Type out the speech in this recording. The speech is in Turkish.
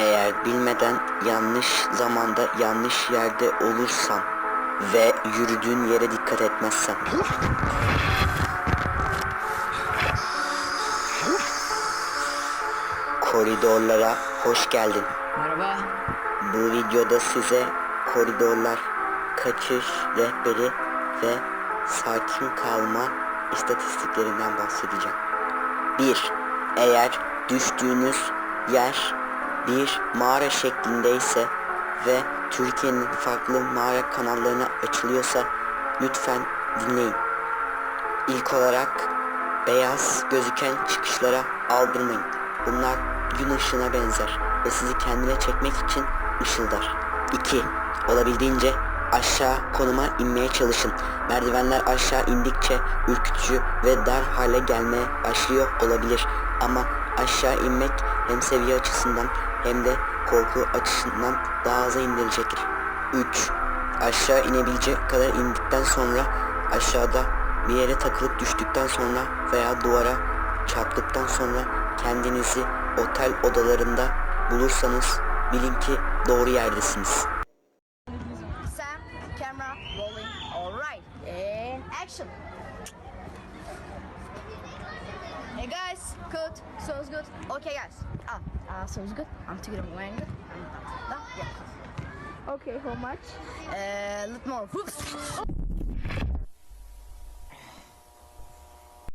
Eğer bilmeden yanlış zamanda yanlış yerde olursan ve yürüdüğün yere dikkat etmezsen. Koridorlara hoş geldin. Merhaba. Bu videoda size koridorlar, kaçış rehberi ve sakin kalma istatistiklerinden bahsedeceğim. 1. Eğer düştüğünüz yer bir mağara şeklindeyse ve Türkiye'nin farklı mağara kanallarına açılıyorsa lütfen dinleyin. İlk olarak beyaz gözüken çıkışlara aldırmayın. Bunlar gün ışığına benzer ve sizi kendine çekmek için ışıldar. 2. Olabildiğince aşağı konuma inmeye çalışın. Merdivenler aşağı indikçe ürkütücü ve dar hale gelmeye başlıyor olabilir. Ama aşağı inmek hem seviye açısından hem de korku açısından daha aza indirecektir. 3. Aşağı inebilecek kadar indikten sonra aşağıda bir yere takılıp düştükten sonra veya duvara çarptıktan sonra kendinizi otel odalarında bulursanız bilin ki doğru yerdesiniz. Sam, camera, rolling. All right, and action. Guys, good. Sounds good. Okay, guys. Ah, uh, sounds good. I'm taking a wearing it. I'm done. Yeah. Okay, how much? Uh, little more. Whoops.